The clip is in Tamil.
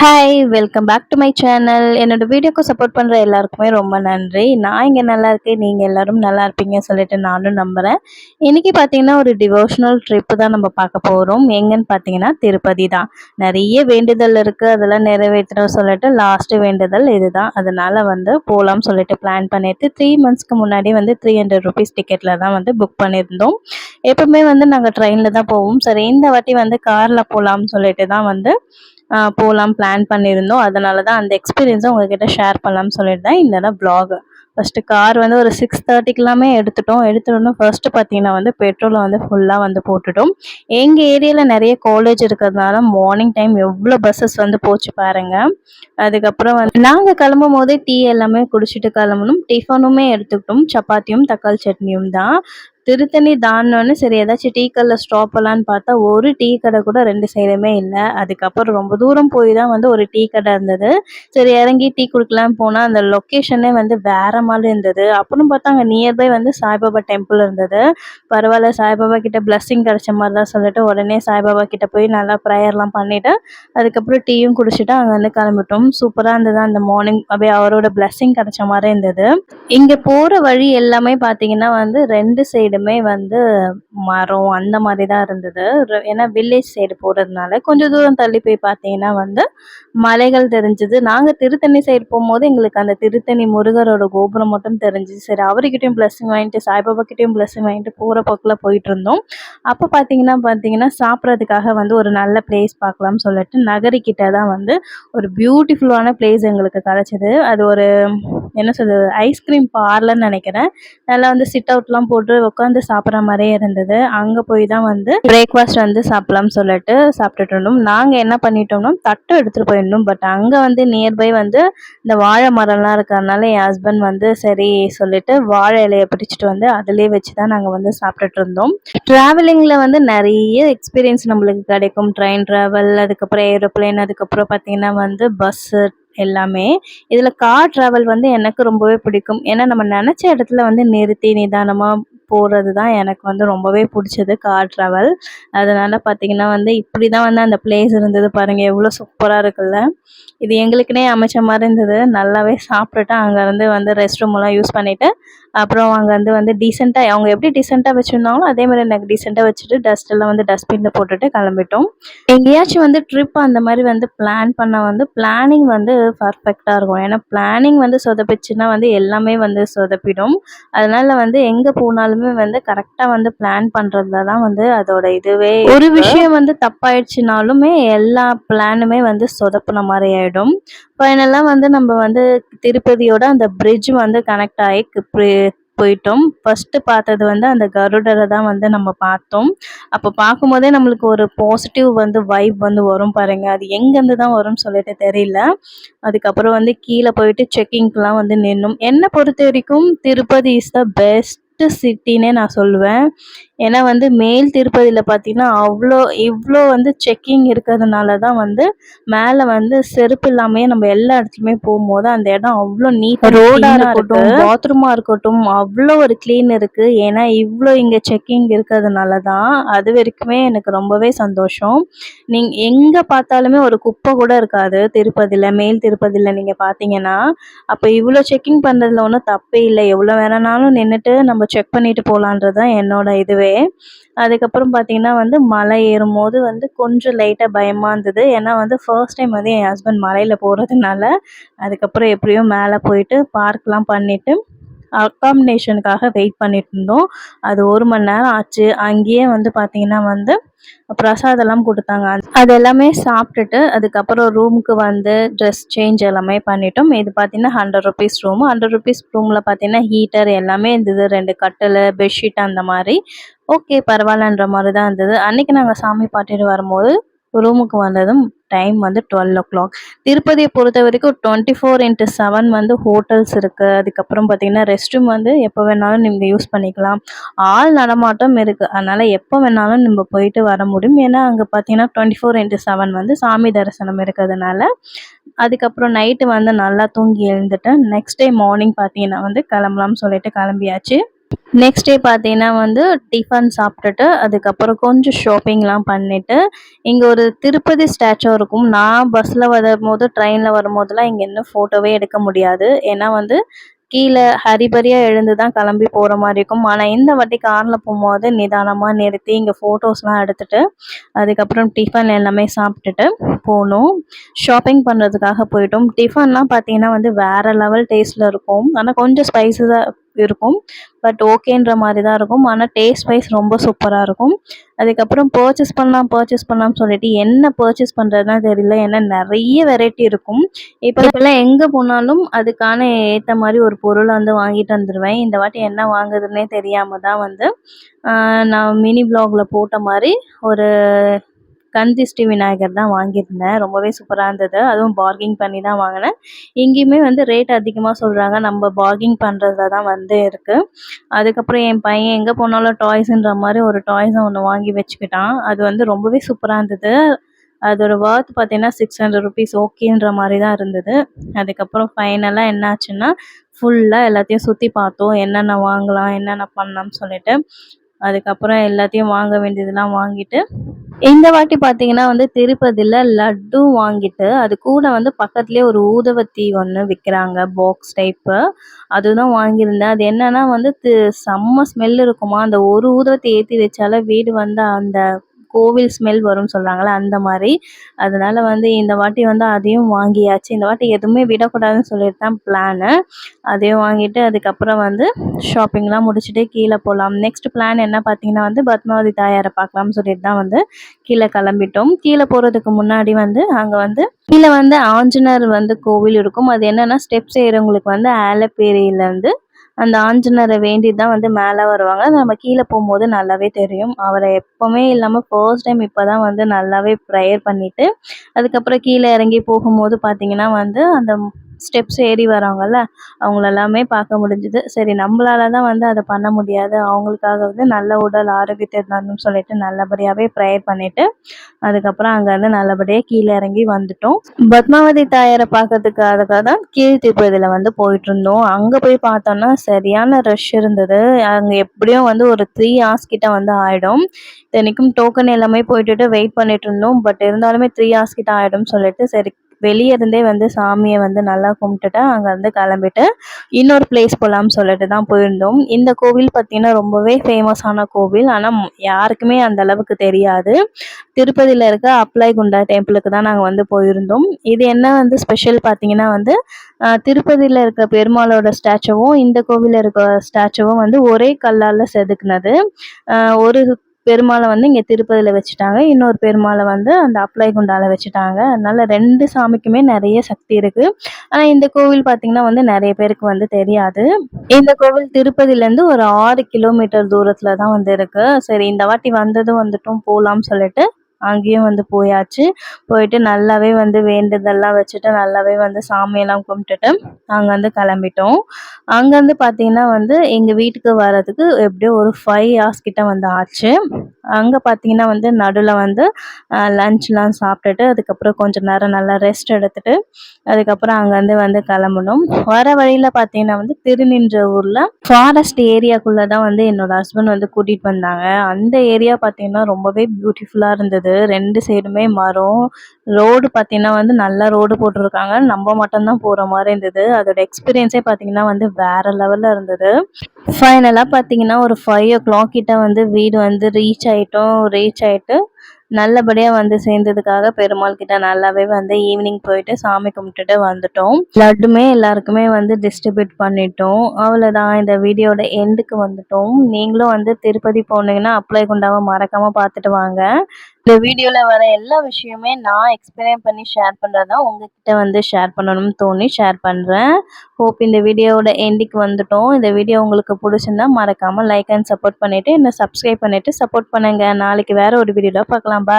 Hi welcome back to my channel என்னோடய வீடியோக்கு சப்போர்ட் பண்ணுற எல்லாருக்குமே ரொம்ப நன்றி. நான் இங்கே நல்லா இருக்கேன் நீங்கள் எல்லோரும் நல்லா இருப்பீங்கன்னு சொல்லிட்டு நானும் நம்புகிறேன் இன்றைக்கி பார்த்தீங்கன்னா ஒரு டிவோஷனல் ட்ரிப்பு தான் நம்ம பார்க்க போகிறோம் எங்கன்னு பார்த்தீங்கன்னா திருப்பதி தான். நிறைய வேண்டுதல் இருக்குது அதெல்லாம் நிறைவேற்றணும் சொல்லிட்டு லாஸ்ட்டு வேண்டுதல் இதுதான். அதனால் வந்து போகலாம்னு சொல்லிட்டு பிளான் பண்ணிட்டு த்ரீ மந்த்ஸ்க்கு முன்னாடி வந்து த்ரீ ஹண்ட்ரட் ருபீஸ் டிக்கெட்டில் தான் வந்து புக் பண்ணியிருந்தோம். எப்பவுமே வந்து நாங்கள் ட்ரெயினில் தான் போவோம். சரி இந்த வாட்டி வந்து காரில் போகலாம்னு சொல்லிட்டு தான் வந்து போகலாம் பிளான் பண்ணியிருந்தோம். அதனால தான் அந்த எக்ஸ்பீரியன்ஸை உங்ககிட்ட ஷேர் பண்ணலாம்னு சொல்லிட்டு தான் இந்த பிளாக் ஃபஸ்ட்டு கார் வந்து ஒரு சிக்ஸ் தேர்ட்டிக்கெல்லாமே எடுத்துட்டோம். எடுத்துட்டோம்னா ஃபர்ஸ்ட்டு பார்த்தீங்கன்னா வந்து பெட்ரோலை வந்து ஃபுல்லாக வந்து போட்டுட்டோம். எங்கள் ஏரியாவில் நிறைய காலேஜ் இருக்கிறதுனால மார்னிங் டைம் எவ்வளோ பஸ்ஸஸ் வந்து போச்சு பாருங்கள் அதுக்கப்புறம் வந்து நாங்கள் கிளம்பும் போதே டீ எல்லாமே குடிச்சிட்டு கிளம்பணும். டிஃபனுமே எடுத்துக்கிட்டோம். சப்பாத்தியும் தக்காளி சட்னியும் தான். திருத்தணி தாண்டோன்னு சரி ஏதாச்சும் டீ கடையில் ஸ்டாப் பண்ணலான்னு பார்த்தா ஒரு டீ கடை கூட ரெண்டு சைடுமே இல்லை. அதுக்கப்புறம் ரொம்ப தூரம் போய் தான் வந்து ஒரு டீ கடை இருந்தது. சரி இறங்கி டீ குடிக்கலாம் போனால் அந்த லொக்கேஷனே வந்து வேற மாதிரி இருந்தது. அப்புறம் பார்த்தா அங்கே நியர்பை வந்து சாய்பாபா டெம்பிள் இருந்தது. பரவாயில்ல சாய்பாபா கிட்ட பிளஸ்ஸிங் கிடைச்ச மாதிரி தான் சொல்லிட்டு உடனே சாய்பாபா கிட்ட போய் நல்லா ப்ரேயர்லாம் பண்ணிவிட்டு அதுக்கப்புறம் டீயும் குடிச்சிட்டு அங்கே வந்து கிளம்பிட்டோம். சூப்பராக இருந்தது. அந்த மார்னிங் அப்படியே அவரோட பிளஸ்ஸிங் கிடைச்ச மாதிரி இருந்தது. இங்கே போகிற வழி எல்லாமே பார்த்தீங்கன்னா வந்து ரெண்டு சைடு சைடுமே வந்து மரம் அந்த மாதிரி தான் இருந்தது ஏன்னா வில்லேஜ் சைடு போகிறதுனால கொஞ்சம் தூரம் தள்ளி போய் பார்த்தீங்கன்னா வந்து மலைகள் தெரிஞ்சுது. நாங்கள் திருத்தணி சைடு போகும்போது எங்களுக்கு அந்த திருத்தணி முருகரோட கோபுரம் மட்டும் தெரிஞ்சுது. சரி அவர்கிட்டையும் பிளஸ்ஸிங் வாங்கிட்டு சாய்பாபா கிட்டேயும் பிளஸ்ஸிங் வாங்கிட்டு போகிற போக்கில் போயிட்டு இருந்தோம். அப்போ பார்த்தீங்கன்னா பார்த்தீங்கன்னா சாப்பிட்றதுக்காக வந்து ஒரு நல்ல பிளேஸ் பார்க்கலாம்னு சொல்லிட்டு நகரிக்கிட்ட தான் வந்து ஒரு பியூட்டிஃபுல்லான பிளேஸ் எங்களுக்கு கிடச்சிது. அது ஒரு என்ன சொல்கிறது ஐஸ்கிரீம் பார்லர்னு நினைக்கிறேன். நல்லா வந்து சிட் அவுட்லாம் போட்டு உட்காந்து சாப்பிட்ற மாதிரியே இருந்தது. அங்கே போய் தான் வந்து பிரேக்ஃபாஸ்ட் வந்து சாப்பிட்லாம்னு சொல்லிட்டு சாப்பிட்டுட்டு இருந்தோம். நாங்கள் என்ன பண்ணிட்டோம்னா தட்டு எடுத்துகிட்டு போயிருந்தோம். பட் அங்கே வந்து நியர்பை வந்து இந்த வாழை மரம்லாம் இருக்கிறதுனால என் ஹஸ்பண்ட் வந்து சரி சொல்லிட்டு வாழை இலையை பிடிச்சிட்டு வந்து அதிலே வச்சு தான் நாங்கள் வந்து சாப்பிட்டுட்டு இருந்தோம். ட்ராவலிங்கில் வந்து நிறைய எக்ஸ்பீரியன்ஸ் நம்மளுக்கு கிடைக்கும். ட்ரெயின் ட்ராவல் அதுக்கப்புறம் ஏரோப்ளேன் அதுக்கப்புறம் பார்த்தீங்கன்னா வந்து பஸ்ஸு எல்லாமே. இதில் கார் ட்ராவல் வந்து எனக்கு ரொம்பவே பிடிக்கும். ஏன்னா நம்ம நினச்ச இடத்துல வந்து நிறுத்தி நிதானமாக போகிறது தான் எனக்கு வந்து ரொம்பவே பிடிச்சது கார் ட்ராவல் அதனால் பார்த்திங்கன்னா வந்து இப்படி தான் வந்து அந்த பிளேஸ் இருந்தது பாருங்கள் எவ்வளோ சூப்பராக இருக்குல்ல. இது எங்களுக்குனே அமைச்ச மாதிரி இருந்தது. நல்லாவே சாப்பிட்டுட்டு அங்கேருந்து வந்து ரெஸ்ட் ரூம்லாம் யூஸ் பண்ணிவிட்டு அப்புறம் அங்கே வந்து டீசெண்டாக அவங்க எப்படி டீசெண்டாக வச்சுருந்தாங்களோ அதே மாதிரி எனக்கு டீசெண்டாக வச்சுட்டு டஸ்ட் எல்லாம் வந்து டஸ்ட்பினில் போட்டுட்டு கிளம்பிட்டோம். எங்கேயாச்சும் வந்து ட்ரிப் அந்த மாதிரி வந்து பிளான் பண்ண வந்து பிளானிங் வந்து பர்ஃபெக்டாக இருக்கும். ஏன்னா பிளானிங் வந்து சொதப்பிச்சுன்னா வந்து எல்லாமே வந்து சொதப்பிடும். அதனால் வந்து எங்கே போனாலும் வந்து கரெக்டாக வந்து பிளான் பண்ணுறதுல தான் வந்து அதோட இதுவே ஒரு விஷயம் வந்து தப்பாயிடுச்சுனாலுமே எல்லா பிளானுமே வந்து சொதப்புன மாதிரி ஆகிடும் ஃபைனலாக வந்து நம்ம வந்து திருப்பதியோட அந்த பிரிட்ஜ் வந்து கனெக்ட் ஆகி போயிட்டோம். ஃபஸ்ட்டு பார்த்தது வந்து அந்த கருடரை தான் வந்து நம்ம பார்த்தோம். அப்போ பார்க்கும்போதே நம்மளுக்கு ஒரு பாசிட்டிவ் வந்து வைப் வந்து வரும் பாருங்கள் அது எங்கேருந்து தான் வரும்னு சொல்லிட்டு தெரியல. அதுக்கப்புறம் வந்து கீழே போயிட்டு செக்கிங்க்கெலாம் வந்து நின்றும் என்னை பொறுத்த வரைக்கும் திருப்பதி இஸ் த பெஸ்ட் சிட்டின்னே நான் சொல்லுவேன். ஏன்னா வந்து மேல் திருப்பதியில் பார்த்தீங்கன்னா அவ்வளோ இவ்வளோ வந்து செக்கிங் இருக்கிறதுனால தான் வந்து மேலே வந்து செருப்பு இல்லாமையே நம்ம எல்லா இடத்துலையுமே போகும்போது அந்த இடம் அவ்வளோ நீட் ரோடாக இருக்கட்டும் பாத்ரூமாக இருக்கட்டும் அவ்வளோ ஒரு க்ளீன் இருக்குது ஏன்னா இவ்வளோ இங்கே செக்கிங் இருக்கிறதுனால தான் அது வரைக்குமே எனக்கு ரொம்பவே சந்தோஷம். நீங்கள் எங்கே பார்த்தாலுமே ஒரு குப்பை கூட இருக்காது திருப்பதியில் மேல் திருப்பதியில் நீங்கள் பார்த்தீங்கன்னா அப்போ இவ்வளோ செக்கிங் பண்ணுறதுல ஒன்றும் தப்பே இல்லை. எவ்வளோ வேணுனாலும் நின்றுட்டு நம்ம செக் பண்ணிட்டு போகலான்றது தான் என்னோட இதுவே. அதுக்கப்புறம் பார்த்தீங்கன்னா வந்து மலை ஏறும்போது வந்து கொஞ்சம் லைட்டாக பயமாக இருந்தது. ஏன்னா வந்து ஃபர்ஸ்ட் டைம் வந்து என் ஹஸ்பண்ட் மலையில் போகிறதுனால அதுக்கப்புறம் எப்படியும் மேலே போயிட்டு பார்க்லாம் பண்ணிவிட்டு அக்காமடேஷனுக்காக வெயிட் பண்ணிட்டு இருந்தோம் அது ஒரு மணி நேரம் ஆச்சு. அங்கேயே வந்து பார்த்திங்கன்னா வந்து பிரசாதெல்லாம் கொடுத்தாங்க. அது எல்லாமே சாப்பிட்டுட்டு அதுக்கப்புறம் ரூமுக்கு வந்து ட்ரெஸ் சேஞ்ச் எல்லாமே பண்ணிட்டோம். இது பார்த்தீங்கன்னா hundred rupees room hundred rupees ரூமில் பார்த்தீங்கன்னா ஹீட்டர் எல்லாமே இருந்தது. ரெண்டு கட்டில் பெட்ஷீட் அந்த மாதிரி. ஓகே பரவாயில்லன்ற மாதிரி தான் இருந்தது. அன்றைக்கி நாங்கள் சாமி பாட்டிட்டு வரும்போது ரூமுக்கு வந்ததும் டைம் வந்து டுவெல் ஓ கிளாக் திருப்பதியை பொறுத்த வரைக்கும் டுவெண்ட்டி ஃபோர் இன்ட்டு செவன் வந்து ஹோட்டல்ஸ் இருக்குது அதுக்கப்புறம் பார்த்திங்கன்னா ரெஸ்ட் ரூம் வந்து எப்போ வேணாலும் நீங்கள் யூஸ் பண்ணிக்கலாம். ஆள் நடமாட்டம் இருக்குது அதனால் எப்போ வேணாலும் நம்ம போயிட்டு வர முடியும். ஏன்னா அங்கே பார்த்தீங்கன்னா டுவெண்ட்டி ஃபோர் இன்ட்டு செவன் வந்து சாமி தரிசனம் இருக்கிறதுனால. அதுக்கப்புறம் நைட்டு வந்து நல்லா தூங்கி எழுந்துட்டேன். நெக்ஸ்ட் டே மார்னிங் பார்த்தீங்கன்னா வந்து கிளம்பலாம்னு சொல்லிட்டு கிளம்பியாச்சு. நெக்ஸ்ட் டே பார்த்தீங்கன்னா வந்து டிஃபன் சாப்பிட்டுட்டு அதுக்கப்புறம் கொஞ்சம் ஷாப்பிங்லாம் பண்ணிவிட்டு இங்கே ஒரு திருப்பதி ஸ்டாச்சு இருக்கும். நான் பஸ்ஸில் வரும்போது ட்ரெயினில் வரும்போதெல்லாம் இங்கே இன்னும் ஃபோட்டோவே எடுக்க முடியாது. ஏன்னா வந்து கீழே ஹரிபரியாக எழுந்து தான் கிளம்பி போகிற மாதிரி இருக்கும். ஆனால் இந்த வாட்டி காரில் போகும்போது நிதானமாக நிறுத்தி இங்கே ஃபோட்டோஸ்லாம் எடுத்துகிட்டு அதுக்கப்புறம் டிஃபன் எல்லாமே சாப்பிட்டுட்டு போனோம். ஷாப்பிங் பண்ணுறதுக்காக போயிட்டோம். டிஃபன்லாம் பார்த்தீங்கன்னா வந்து வேறு லெவல் டேஸ்ட்டில் இருக்கும். ஆனால் கொஞ்சம் ஸ்பைஸஸாக இருக்கும். பட் ஓகேன்ற மாதிரி தான் இருக்கும். ஆனால் டேஸ்ட் வைஸ் ரொம்ப சூப்பராக இருக்கும். அதுக்கப்புறம் பர்ச்சேஸ் பண்ணலாம் பர்ச்சேஸ் பண்ணலாம்னு சொல்லிட்டு என்ன பர்ச்சேஸ் பண்ணுறதுனா தெரியல. ஏன்னா நிறைய வெரைட்டி இருக்கும். இப்போ இப்போல்லாம் எங்கே போனாலும் அதுக்கான ஏற்ற மாதிரி ஒரு பொருளை வந்து வாங்கிட்டு வந்துடுவேன் இந்த வாட்டி என்ன வாங்குதுன்னே தெரியாமல் தான் வந்து நான் மினி ப்ளாகில் போட்ட மாதிரி ஒரு கந்திஷ்டி விநாயகர் தான் வாங்கியிருந்தேன். ரொம்பவே சூப்பராக இருந்தது. அதுவும் பார்கிங் பண்ணி தான் வாங்கினேன். இங்கேயுமே வந்து ரேட் அதிகமாக சொல்கிறாங்க நம்ம பார்கிங் பண்ணுறதுல தான் வந்து இருக்குது அதுக்கப்புறம் என் பையன் எங்கே போனாலும் டாய்ஸுன்ற மாதிரி ஒரு டாய்ஸை ஒன்று வாங்கி வச்சுக்கிட்டான். அது வந்து ரொம்பவே சூப்பராக இருந்தது. அதோட ஒர்த் பார்த்தீங்கன்னா சிக்ஸ் ஹண்ட்ரட் ருபீஸ் ஓகேன்ற மாதிரி தான் இருந்தது. அதுக்கப்புறம் ஃபைனலாக என்னாச்சுன்னா ஃபுல்லாக எல்லாத்தையும் சுற்றி பார்த்தோம். என்னென்ன வாங்கலாம் என்னென்ன பண்ணலாம்னு சொல்லிட்டு. அதுக்கப்புறம் எல்லாத்தையும் வாங்க வேண்டியதெல்லாம் வாங்கிட்டு இந்த வாட்டி பார்த்தீங்கன்னா வந்து திருப்பதியில் லட்டு வாங்கிட்டு அது கூட வந்து பக்கத்துலேயே ஒரு ஊதுவத்தி ஒன்று விற்கிறாங்க பாக்ஸ் டைப்பு அதுதான் வாங்கியிருந்தேன். அது என்னன்னா வந்து செம்ம ஸ்மெல் இருக்குமா? அந்த ஒரு ஊதுவத்தி ஏற்றி வச்சாலே வீடு வந்து அந்த கோவில் ஸ்மெல் வரும்னு சொல்கிறாங்களே அந்த மாதிரி. அதனால் வந்து இந்த வாட்டி வந்து அதையும் வாங்கியாச்சு. இந்த வாட்டி எதுவுமே விடக்கூடாதுன்னு சொல்லிட்டு தான் பிளானு அதையும் வாங்கிட்டு அதுக்கப்புறம் வந்து ஷாப்பிங்லாம் முடிச்சுட்டு கீழே போகலாம் நெக்ஸ்ட் பிளான் என்ன பார்த்தீங்கன்னா வந்து பத்மாவதி தாயாரை பார்க்கலாம்னு சொல்லிட்டு தான் வந்து கீழே கிளம்பிட்டோம். கீழே போகிறதுக்கு முன்னாடி வந்து அங்கே வந்து கீழே வந்து ஆஞ்சநேயர் வந்து கோவில் இருக்கும். அது என்னென்னா ஸ்டெப்ஸ் ஏறவங்களுக்கு வந்து ஆலப்பேரியிலேருந்து அந்த ஆஞ்சநேயரை வேண்டி தான் வந்து மேலே வருவாங்க. நம்ம கீழே போகும்போது நல்லாவே தெரியும். அவரை எப்போவுமே இல்லாமல் ஃபர்ஸ்ட் டைம் இப்போ தான் வந்து நல்லாவே ப்ரேயர் பண்ணிவிட்டு அதுக்கப்புறம் கீழே இறங்கி போகும்போது பார்த்திங்கன்னா வந்து அந்த ஸ்டெப்ஸ் ஏறி வராங்கல்ல அவங்கள எல்லாமே பார்க்க முடிஞ்சுது. சரி நம்மளால தான் வந்து அதை பண்ண முடியாது. அவங்களுக்காக வந்து நல்ல உடல் ஆரோக்கியத்தை இருந்தாலும் சொல்லிட்டு நல்லபடியாகவே ப்ரேயர் பண்ணிவிட்டு அதுக்கப்புறம் அங்கேருந்து நல்லபடியாக கீழே இறங்கி வந்துட்டோம். பத்மாவதி தாயாரை பார்க்கறதுக்காக தான் கீழ் திருப்பதியில் வந்து போயிட்டு இருந்தோம். அங்கே போய் பார்த்தோன்னா சரியான ரஷ் இருந்தது. அங்கே எப்படியும் வந்து ஒரு த்ரீ ஹார்ஸ் கிட்ட வந்து ஆகிடும் இத்தனைக்கும் டோக்கன் எல்லாமே போயிட்டு வெயிட் பண்ணிட்டு இருந்தோம். பட் இருந்தாலுமே த்ரீ ஹார்ஸ் கிட்ட ஆகிடும் சொல்லிட்டு சரி வெளியே இருந்தே வந்து சாமியை வந்து நல்லா கும்பிட்டுட்டு அங்கேருந்து கிளம்பிட்டு இன்னொரு பிளேஸ் போகலாம்னு சொல்லிட்டு தான் போயிருந்தோம். இந்த கோவில் பார்த்திங்கன்னா ரொம்பவே ஃபேமஸான கோவில். ஆனால் யாருக்குமே அந்த அளவுக்கு தெரியாது. திருப்பதியில் இருக்க அப்ளை குண்டா டெம்பிளுக்கு தான் நாங்கள் வந்து போயிருந்தோம். இது என்ன வந்து ஸ்பெஷல் பார்த்தீங்கன்னா வந்து திருப்பதியில் இருக்க பெருமாளோட ஸ்டாச்சுவும் இந்த கோவிலில் இருக்க ஸ்டாச்சுவும் வந்து ஒரே கல்லால் செதுக்குனது. ஒரு பெருமாளை வந்து இங்கே திருப்பதியில் வச்சுட்டாங்க. இன்னொரு பெருமாளை வந்து அந்த அப்ளை குண்டாவில் வச்சுட்டாங்க. அதனால் ரெண்டு சாமிக்குமே நிறைய சக்தி இருக்குது ஆனால் இந்த கோவில் பார்த்திங்கன்னா வந்து நிறைய பேருக்கு வந்து தெரியாது. இந்த கோவில் திருப்பதியிலேருந்து ஒரு ஆறு கிலோமீட்டர் தூரத்தில் தான் வந்து இருக்குது சரி இந்த வாட்டி வந்ததும் வந்துட்டும் போகலாம்னு சொல்லிட்டு அங்கேயும் வந்து போயாச்சு. போயிட்டு நல்லாவே வந்து வேண்டுதல்லாம் வச்சுட்டு நல்லாவே வந்து சாமியெல்லாம் கும்பிட்டுட்டு அங்கே வந்து கிளம்பிட்டோம். அங்கேருந்து பார்த்தீங்கன்னா வந்து எங்கள் வீட்டுக்கு வர்றதுக்கு எப்படியோ ஒரு ஃபைவ் ஹார்ஸ் கிட்ட வந்து ஆச்சு. அங்கே பார்த்தீங்கன்னா வந்து நடுவில் வந்து லஞ்ச்லாம் சாப்பிட்டுட்டு அதுக்கப்புறம் கொஞ்சம் நேரம் நல்லா ரெஸ்ட் எடுத்துகிட்டு அதுக்கப்புறம் அங்கேருந்து வந்து கிளம்பணும். வர வழியில் பார்த்தீங்கன்னா வந்து திருநின்ற ஊரில் ஃபாரஸ்ட் ஏரியாக்குள்ளே தான் வந்து என்னோடய ஹஸ்பண்ட் வந்து கூட்டிகிட்டு வந்தாங்க. அந்த ஏரியா பார்த்தீங்கன்னா ரொம்பவே பியூட்டிஃபுல்லாக இருந்தது. ரெண்டு சைடுமே மரம் ரோடு பார்த்தீங்கன்னா வந்து நல்ல ரோடு போட்டிருக்காங்க. நம்ம மட்டும்தான் போகிற மாதிரி இருந்தது. அதோட எக்ஸ்பீரியன்ஸே பார்த்தீங்கன்னா வந்து வேறு லெவலில் இருந்தது. ஃபைனலாக பார்த்தீங்கன்னா ஒரு ஃபைவ் ஓ கிளாக் கிட்ட வந்து வீடு வந்து ரீச் ஆகிட்டோம் ரீச் ஆகிட்டு நல்லபடியாக வந்து சேர்ந்ததுக்காக பெருமாள் கிட்ட நல்லாவே வந்து ஈவினிங் போயிட்டு சாமி கும்பிட்டுட்டு வந்துட்டோம். லட்டுமே எல்லாருக்குமே வந்து டிஸ்ட்ரிபியூட் பண்ணிட்டோம். அவ்வளோதான் இந்த வீடியோட எண்டுக்கு வந்துட்டோம். நீங்களும் வந்து திருப்பதி போனீங்கன்னா அப்ளை குண்டாவை மறக்காமல் பார்த்துட்டு வாங்க. இந்த வீடியோவில் வர எல்லா விஷயமே நான் எக்ஸ்பிளைன் பண்ணி ஷேர் பண்ணுறது தான் உங்ககிட்ட வந்து ஷேர் பண்ணணும்னு தோணி ஷேர் பண்ணுறேன் ஹோப் இந்த வீடியோவோட எண்டிக்கு வந்துட்டோம். இந்த வீடியோ உங்களுக்கு பிடிச்சிருந்தா மறக்காமல் லைக் அண்ட் சப்போர்ட் பண்ணிவிட்டு என்னை சப்ஸ்கிரைப் பண்ணிவிட்டு சப்போர்ட் பண்ணுங்கள் நாளைக்கு வேறு ஒரு வீடியோவில் பார்க்கலாம். பா